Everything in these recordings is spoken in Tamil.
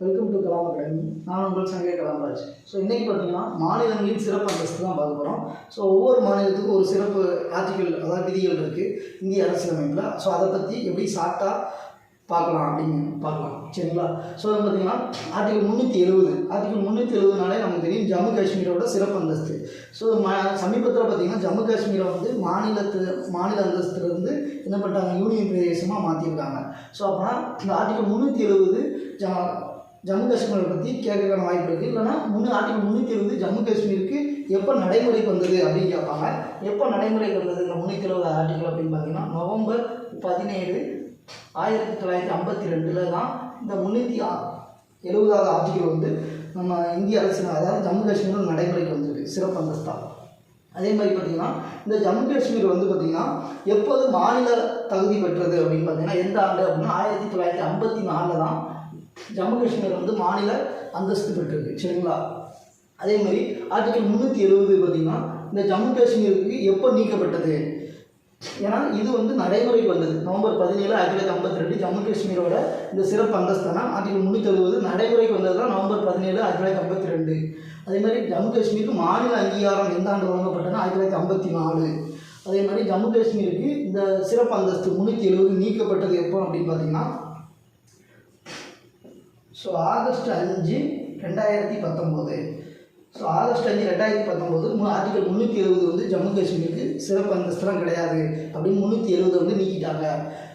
வெல்கம் டு கலாம் அகாடமி நான் உங்கள் சங்கை கலாம்ராஜ். ஸோ இன்றைக்கி பார்த்தீங்கன்னா மாநிலங்களின் சிறப்பு அந்தஸ்து தான் பார்க்க போகிறோம் ஸோ ஒவ்வொரு மாநிலத்துக்கும் ஒரு சிறப்பு ஆர்டிகல் அதாவது விதிகள் இருக்குது இந்திய அரசியலமைப்பில். ஸோ அதை பற்றி எப்படி ஷார்ட்டாக பார்க்கலாம் அப்படின்னு பார்க்கலாம். சரிங்களா? ஸோ வந்து பார்த்தீங்கன்னா ஆர்டிகல் முந்நூற்றி எழுபது ஆர்டிகல் முந்நூற்றி எழுபதுனாலே நமக்கு தெரியும் ஜம்மு காஷ்மீரோட சிறப்பு அந்தஸ்து. ஸோ ம சமீபத்தில் பார்த்தீங்கன்னா ஜம்மு காஷ்மீரை வந்து மாநிலத்து மாநில அந்தஸ்துலேருந்து என்ன பண்ணிட்டாங்க யூனியன் பிரதேசமாக மாற்றிருக்காங்க ஸோ அப்போனா இந்த ஆர்டிகல் முந்நூற்றி எழுபது ஜ ஜம்மு காஷ்மீரை பற்றி கேட்கறதுக்கான வாய்ப்பு இருக்குது இல்லைனா முன்னூ ஆர்டிகல் முந்நூற்றி எழுபது ஜம்மு காஷ்மீருக்கு எப்போ நடைமுறைக்கு வந்தது அப்படின்னு கேட்பாங்க. எப்போ நடைமுறைக்கு வந்தது இந்த முந்நூற்றி எழுபது ஆர்டிகல் அப்படின்னு பார்த்தீங்கன்னா நவம்பர் பதினேழு ஆயிரத்தி தொள்ளாயிரத்தி ஐம்பத்தி ரெண்டில் தான் இந்த முந்நூற்றி எழுபதாவது ஆர்டிகல் வந்து நம்ம இந்திய அரசு அதாவது ஜம்மு காஷ்மீரில் நடைமுறைக்கு வந்திருக்கு சிறப்பு அந்தஸ்தா. அதே மாதிரி பார்த்தீங்கன்னா இந்த ஜம்மு காஷ்மீர் வந்து பார்த்திங்கன்னா எப்போது மாநில தகுதி பெற்றது அப்படின்னு பார்த்தீங்கன்னா எந்த ஆண்டு அப்படின்னா ஆயிரத்தி தொள்ளாயிரத்தி ஐம்பத்தி நாலில் தான் ஜம்மு காஷ்மீர் வந்து மாநில அந்தஸ்து பெற்றது சரிங்களா? அதே மாதிரி ஆர்டிகல் முந்நூற்றி எழுபது பார்த்திங்கன்னா இந்த ஜம்மு காஷ்மீருக்கு எப்போ நீக்கப்பட்டது? ஏன்னா இது வந்து நடைமுறைக்கு வந்தது. நவம்பர் பதினேழு ஆயிரத்தி தொள்ளாயிரத்தி ஐம்பத்தி ரெண்டு ஜம்மு காஷ்மீரோட இந்த சிறப்பு அந்தஸ்தானா ஆர்டிகல் முந்நூற்றி எழுபது நடைமுறைக்கு வந்தது தான் நவம்பர் பதினேழு ஆயிரத்தி தொள்ளாயிரத்தி ஐம்பத்தி ரெண்டு. அதே மாதிரி ஜம்மு காஷ்மீருக்கு மாநில அங்கீகாரம் எந்த ஆண்டு வழங்கப்பட்டதுன்னா ஆயிரத்தி தொள்ளாயிரத்தி ஐம்பத்தி நாலு. அதே மாதிரி ஜம்மு காஷ்மீருக்கு இந்த சிறப்பு அந்தஸ்து முந்நூற்றி எழுபது நீக்கப்பட்டது எப்போ அப்படின்னு பார்த்தீங்கன்னா ஸோ ஆகஸ்ட் அஞ்சு ரெண்டாயிரத்தி பத்தொம்போது. ஸோ ஆகஸ்ட் அஞ்சு ரெண்டாயிரத்தி பத்தொம்போது ஆர்டிகல் முந்நூற்றி எழுபது வந்து ஜம்மு காஷ்மீருக்கு சிறப்பு அந்தஸ்துலாம் கிடையாது அப்படின்னு முந்நூற்றி எழுபது வந்து நீக்கிட்டாங்க.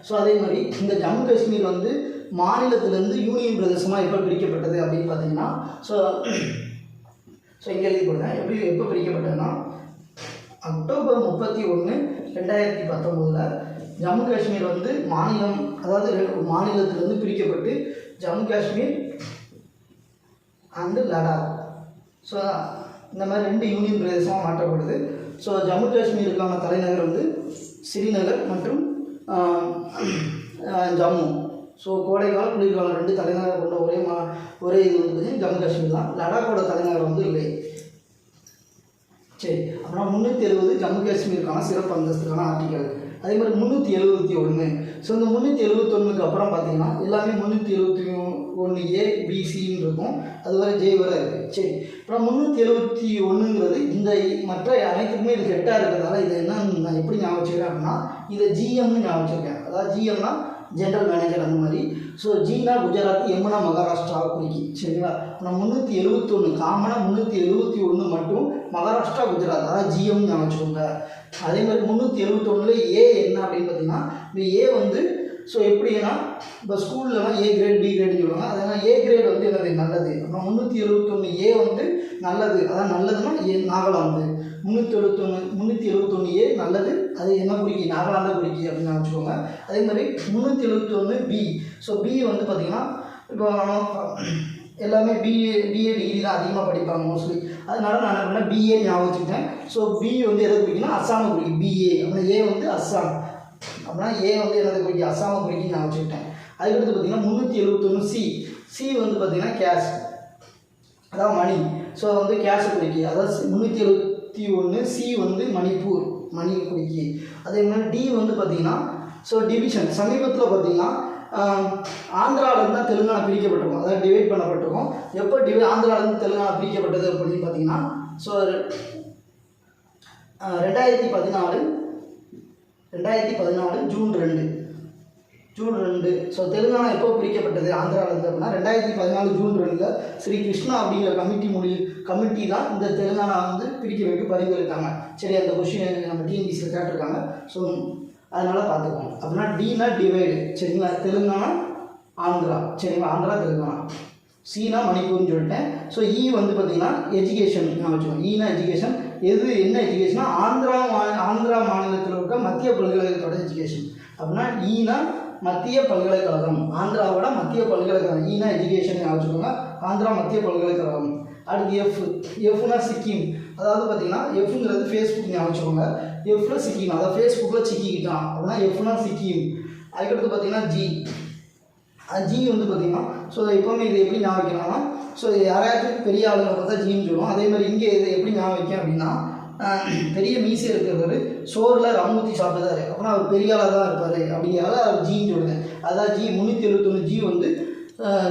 ஸோ அதே மாதிரி இந்த ஜம்மு காஷ்மீர் வந்து மாநிலத்திலேருந்து யூனியன் பிரதேசமாக எப்போ பிரிக்கப்பட்டது அப்படின்னு பார்த்தீங்கன்னா ஸோ ஸோ இங்கே எழுதி போடுங்க எப்படி எப்போ பிரிக்கப்பட்டதுன்னா அக்டோபர் முப்பத்தி ஒன்று ரெண்டாயிரத்தி பத்தொம்போதில் ஜம்மு காஷ்மீர் வந்து மாநிலம் அதாவது மாநிலத்திலேருந்து பிரிக்கப்பட்டு ஜம்மு காஷ்மீர் அண்டு லடாக். ஸோ இந்த மாதிரி ரெண்டு யூனியன் பிரதேசமாக மாற்றப்படுது. ஸோ ஜம்மு காஷ்மீருக்கான தலைநகர் வந்து ஸ்ரீநகர் மற்றும் ஜம்மு. ஸோ கோடைக்காலம் குளிர்காலம் ரெண்டு தலைநகர் கொண்ட ஒரே மா ஒரே இது வந்து பார்த்தீங்கன்னா ஜம்மு காஷ்மீர் தான். லடாக்கோட தலைநகர் வந்து இல்லை சரி அப்புறம் முந்நூற்றி எழுபது ஜம்மு காஷ்மீருக்கான சிறப்பு அந்தஸ்துக்கான ஆர்டிகல். அதே மாதிரி முந்நூற்றி எழுபத்தி ஒன்று ஸோ இந்த முந்நூற்றி எழுபத்தொன்னுக்கு அப்புறம் பார்த்தீங்கன்னா எல்லாமே முந்நூற்றி எழுபத்தி ஒன்று ஏ பிசின்னு இருக்கும். அது வரை ஜே வரை இருக்குது சரி. அப்புறம் முந்நூற்றி எழுபத்தி ஒன்றுங்கிறது இந்த மற்ற அனைத்துக்குமே இது ஹெட்டாக இருக்கிறதால இதை என்ன நான் எப்படி ஞாபகம் வச்சுக்கிறேன் அப்படின்னா இதை ஜிஎம்னு ஞாபகம் வச்சுருக்கேன். அதாவது ஜிஎம்னா ஜென்ரல் மேனேஜர் அந்த மாதிரி. ஸோ ஜீனா குஜராத் எம்னா மகாராஷ்டிரா குறிக்கி. சரிங்களா? நான் முந்நூற்றி எழுபத்தொன்று காமனாக முந்நூற்றி எழுபத்தி ஒன்று மட்டும் மகாராஷ்டிரா குஜராத். அதாவது ஜிஎம்னு நினச்சிக்கோங்க அதே மாதிரி முந்நூற்றி எழுபத்தொன்னில் ஏ என்ன அப்படின்னு பார்த்தீங்கன்னா இந்த ஏ வந்து ஸோ எப்படின்னா இப்போ ஸ்கூல்லலாம் ஏ கிரேட் பி கிரேடுன்னு சொல்லுவாங்க. அதனால் ஏ கிரேட் வந்து என்னது? நல்லது. அப்புறம் முந்நூற்றி எழுபத்தொன்று ஏ வந்து நல்லது. அதான் நல்லதுன்னா ஏ நாகாலாந்து. முந்நூற்றி எழுபத்தொன்று முந்நூற்றி எழுபத்தொன்று ஏ நல்லது. அது என்ன குறிக்கி? நாகாலாந்தை குறிக்கி அப்படின்னு வச்சுக்கோங்க. அதே மாதிரி முந்நூற்றி எழுபத்தொன்று பி ஸோ பி வந்து பார்த்திங்கன்னா இப்போ எல்லாமே பிஏ பிஏ டிகிரி தான் அதிகமாக படிப்பாங்க மோஸ்ட்லி அதனால நான் என்ன பண்ணேன்? பிஏ ஞாபகம் வச்சுக்கிட்டேன். ஸோ பி வந்து எதை குறிக்குன்னா? அஸ்ஸாமை குறிக்கும் பிஏ அப்புறம் ஏ வந்து அஸ்ஸாம். அப்படின்னா ஏ வந்து என்னது குறிக்கி அசாமை குறிக்கி நான் வச்சுக்கிட்டேன். அதுக்கடுத்து பார்த்தீங்கன்னா முந்நூற்றி எழுபத்தொன்று சி சி வந்து பார்த்தீங்கன்னா கேஷ் அதான் மணி ஸோ வந்து கேஷ் குறிக்கி. அதாவது முந்நூற்றி எழுபத்தி ஒன்று சி வந்து மணிப்பூர் மணி குறிக்கி. அதே மாதிரி டி வந்து பார்த்தீங்கன்னா ஸோ டிவிஷன் சமீபத்தில் பார்த்தீங்கன்னா ஆந்திராவிலேருந்து தான் தெலுங்கானா பிரிக்கப்பட்டிருக்கும். அதாவது டிவைட் பண்ணப்பட்டிருக்கும். எப்போ டிவை ஆந்திராவிலேருந்து தெலுங்கானா பிரிக்கப்பட்டது அப்படின்னு பார்த்தீங்கன்னா ஸோ ரெண்டாயிரத்தி பதினாலு ரெண்டாயிரத்தி பதினாலு ஜூன் ரெண்டு. ஜூன் ரெண்டு. ஸோ தெலுங்கானா எப்போ பிரிக்கப்பட்டது? ஆந்திராவிலேருந்து அப்படின்னா ரெண்டாயிரத்தி பதினாலு ஜூன் ரெண்டில் ஸ்ரீ கிருஷ்ணா அப்படிங்கிற கமிட்டி மொழி கமிட்டி தான் இந்த தெலுங்கானா வந்து பிரிக்க வைக்க பரிந்துரைத்தாங்க சரி அந்த கொஷின் நம்ம டிஎன்பிசியில் கேட்டிருக்காங்க. ஸோ அதனால் பார்த்துக்கோங்க அப்படின்னா டீனா டிவைடு சரிங்களா? தெலுங்கானா ஆந்திரா. சரிங்களா? ஆந்திரா தெலுங்கானா. சீனா மணிப்பூர்னு சொல்லிட்டேன். ஸோ இ e வந்து பார்த்தீங்கன்னா எஜுகேஷன் நான் வச்சுக்கோங்க. E ஈனா எஜுகேஷன் எது என்ன எஜுகேஷனா ஆந்திரா ஆந்திரா மாநிலத்தில் மத்திய பல்கலைக்கழகத்தோட எஜுகேஷன் அப்படின்னா ஈனா மத்திய பல்கலைக்கழகம். ஆந்திராவோட மத்திய பல்கலைக்கழகம். ஈனா எஜுகேஷன் ஞாபகம் வச்சுக்கோங்க. ஆந்திரா மத்திய பல்கலைக்கழகம். அடுத்து எஃப் எஃப்னா சிக்கிம். அதாவது பார்த்தீங்கன்னா எஃப்ங்கிறது ஃபேஸ்புக் ஞாபகம் வச்சுக்கோங்க. எஃப்ல சிக்கிம். அதாவது ஃபேஸ்புக்கில் சிக்கிக்கிட்டான். அப்படின்னா எஃப்னா சிக்கிம். அதுக்கடுத்து பார்த்தீங்கன்னா ஜி ஜி வந்து பார்த்தீங்கன்னா ஸோ எப்போவுமே இது எப்படி ஞாபகம் வைக்கணும்னா ஸோ யாராச்சும் பெரிய ஆளுங்க பார்த்தா ஜின்னு சொல்லுவோம் அதே மாதிரி இங்கே இதை எப்படி ஞாபகம் வைக்கும் அப்படின்னா பெரிய மீசை இருக்கிறவர் சோறில் ரமூத்தி சாப்பிடுதாரு அப்புறம் அவர் பெரிய ஆளாக தான் இருப்பார் அப்படிங்கிறதால அவர் ஜின்னு சொல்லுவேன். அதான் ஜி முந்நூற்றி எழுபத்தொன்று ஜி வந்து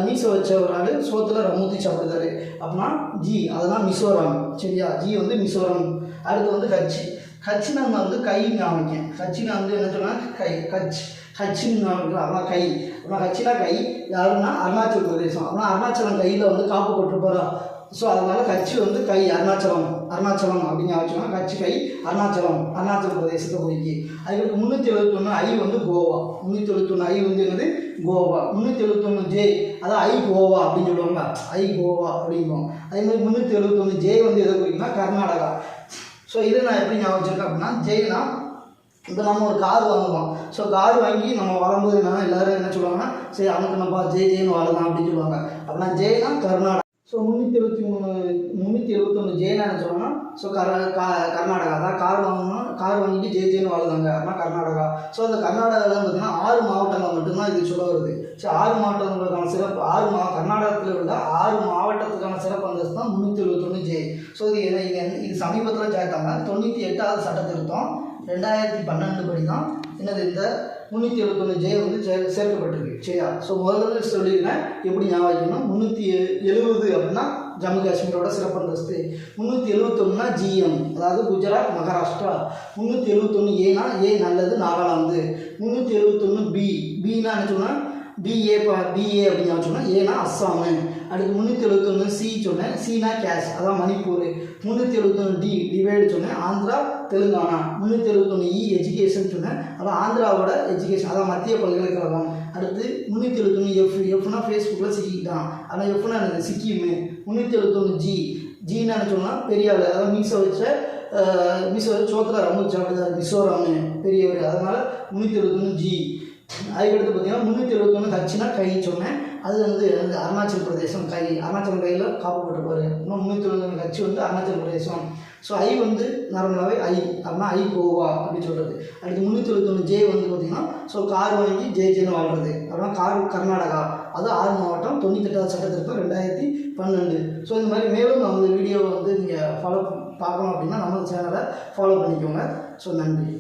மீசை வச்ச ஒரு ஆள் ரம் ரமூத்தி சாப்பிடுறாரு. அப்படின்னா ஜி அதெல்லாம் மிசோரம். சரியா? ஜி வந்து மிசோரம். அடுத்து வந்து கட்சி கட்சினா வந்து கை காமிக்கேன் கட்சினா வந்து என்ன சொன்னால் கை ஹச் கட்சின்னு ஞாபகம் அதான் கை. அப்படின்னா கட்சினா கை. யாருன்னா அருணாச்சல் பிரதேசம். அப்படின்னா அருணாச்சலம் கையில் வந்து காப்பு போட்டிருப்பாரா? ஸோ அதனால் கட்சி வந்து கை அருணாச்சலம் அருணாச்சலம் அப்படின்னு ஞாபகம் கட்சி கை அருணாச்சலம் அருணாச்சல பிரதேசத்தை குறிக்கி அதுக்கு முந்நூற்றி எழுபத்தொன்று ஐ வந்து கோவா. முந்நூற்றி எழுபத்தொன்று ஐ வந்து என்னது? கோவா. முந்நூற்றி எழுபத்தொன்று ஜே. அதான் ஐ கோவா அப்படின்னு சொல்லுவாங்க ஐ கோவா அப்படிம்போம் அதே மாதிரி முந்நூற்றி எழுபத்தொன்று ஜே வந்து எதை குறிக்குன்னா கர்நாடகா. ஸோ இதை நான் எப்படி ஞாபகம் வச்சுருக்கேன் அப்படின்னா ஜெய்னா இப்போ நம்ம ஒரு கார் வாங்குவோம். ஸோ கார் வாங்கி நம்ம வாங்கும்போது என்னன்னா எல்லாரும் என்ன சொல்லுவாங்கன்னா சரி அவனுக்கு நம்ம ஜெய் ஜெயின்னு வாழலாம் அப்படின்னு சொல்லுவாங்க. அப்படின்னா ஜெய்னா கர்நாடகா. ஸோ முந்நூற்றி எழுபத்தி மூணு முந்நூற்றி எழுபத்தொன்று ஜேன்னு என்ன ஸோ கர கா கர்நாடகா தான். கார் வாங்கினா கார் வாங்கிட்டு ஜெய் ஜெயின்னு வாழ்ந்தாங்க. அப்படின்னா கர்நாடகா. ஸோ அந்த கர்நாடகாவில் பார்த்தீங்கன்னா ஆறு மாவட்டங்கள் மட்டும்தான் இது சொல்ல வருது. ஸோ ஆறு மாவட்டங்களுக்கான சிறப்பு ஆறு மா கர்நாடகத்தில் உள்ள ஆறு மாவட்டத்துக்கான சிறப்பு அந்தஸ்து தான் முந்நூற்றி எழுபத்தொன்று ஜே ஸோ இது என்ன- இது இது சமீபத்தில் சேர்த்தாங்க. தொண்ணூற்றி எட்டாவது சட்ட திருத்தம் ரெண்டாயிரத்தி பன்னெண்டு படி தான் என்னது இந்த முந்நூற்றி எழுபத்தொன்று ஜே வந்து சே சேர்க்கப்பட்டிருக்கு. சரியா? ஸோ முதல்ல சொல்லியிருக்கேன் எப்படி ஞாபகம் வைக்கணும் முந்நூற்றி எழுபது அப்படின்னா ஜம்மு காஷ்மீரோட சிறப்பு அந்தஸ்து முந்நூற்றி எழுபத்தொன்னா ஜிஎம் அதாவது குஜராத் மகாராஷ்டிரா. முந்நூற்றி எழுபத்தொன்று ஏனா ஏ நல்லது நாகாலாந்து. முந்நூற்றி எழுபத்தொன்று பி பின்னா என்ன சொன்னால் பிஏ பா பிஏ அப்படின்னு சொன்னால் ஏனா அஸ்ஸாமு. அடுத்து முந்நூற்றி எழுபத்தொன்று சி சொன்னேன். சீனா கேஷ். அதான் மணிப்பூர். முந்நூற்றி எழுபத்தொன்று டி டிவைடு சொன்னேன். ஆந்திரா தெலுங்கானா. முந்நூற்றி எழுபத்தொன்று இ e, எஜுகேஷன் சொன்னேன். அதான் ஆந்திராவோட எஜுகேஷன் அதான் மத்திய பல்கலைக்கழகம். அடுத்து முந்நூற்றி எழுபத்தொன்று எஃப் எஃப்னா ஃபேஸ்புக்கில் சிக்கிக்கிட்டான். ஆனால் எஃப்னா எனக்கு சிக்கிமு. முந்நூற்றி எழுபத்தொன்று ஜி ஜின்னு சொன்னால் பெரிய ஆள் அதாவது மீசை வச்ச அஹ், மீசை வச்ச சோத்தில் ரமுச்சு அப்படிதான் மிசோராமு. பெரியவர். அதனால் முந்நூற்றி எழுபத்தொன்று ஜி அதுக்கடுத்து பார்த்தீங்கன்னா முந்நூற்றி எழுபத்தொன்று கட்சினா கை சொன்னேன். அது வந்து வந்து அருணாச்சல் பிரதேசம் கை. அருணாச்சலம் கையில் காப்பு போட்டுருப்பாரு. இன்னும் முந்நூற்றி எழுபத்தொன்று கட்சி வந்து அருணாச்சல் பிரதேசம். ஸோ ஐ வந்து நார்மலாகவே ஐ அப்படின்னா ஐ கோவா அப்படின்னு சொல்கிறது அடுத்து முந்நூற்றி எழுபத்தொன்று ஜே வந்து பார்த்தீங்கன்னா ஸோ கார் வாங்கி ஜே ஜேன்னு வாழ்றது அப்படின்னா கார் கர்நாடகா. அது ஆறு மாவட்டம் தொண்ணூத்தெட்டாவது சட்டத்திருத்தம் ரெண்டாயிரத்தி பன்னெண்டு. ஸோ இந்த மாதிரி மேலும் நம்ம வீடியோவை வந்து நீங்கள் ஃபாலோ பார்க்கணும் அப்படின்னா நம்ம சேனலை ஃபாலோ பண்ணிக்கோங்க. ஸோ நன்றி.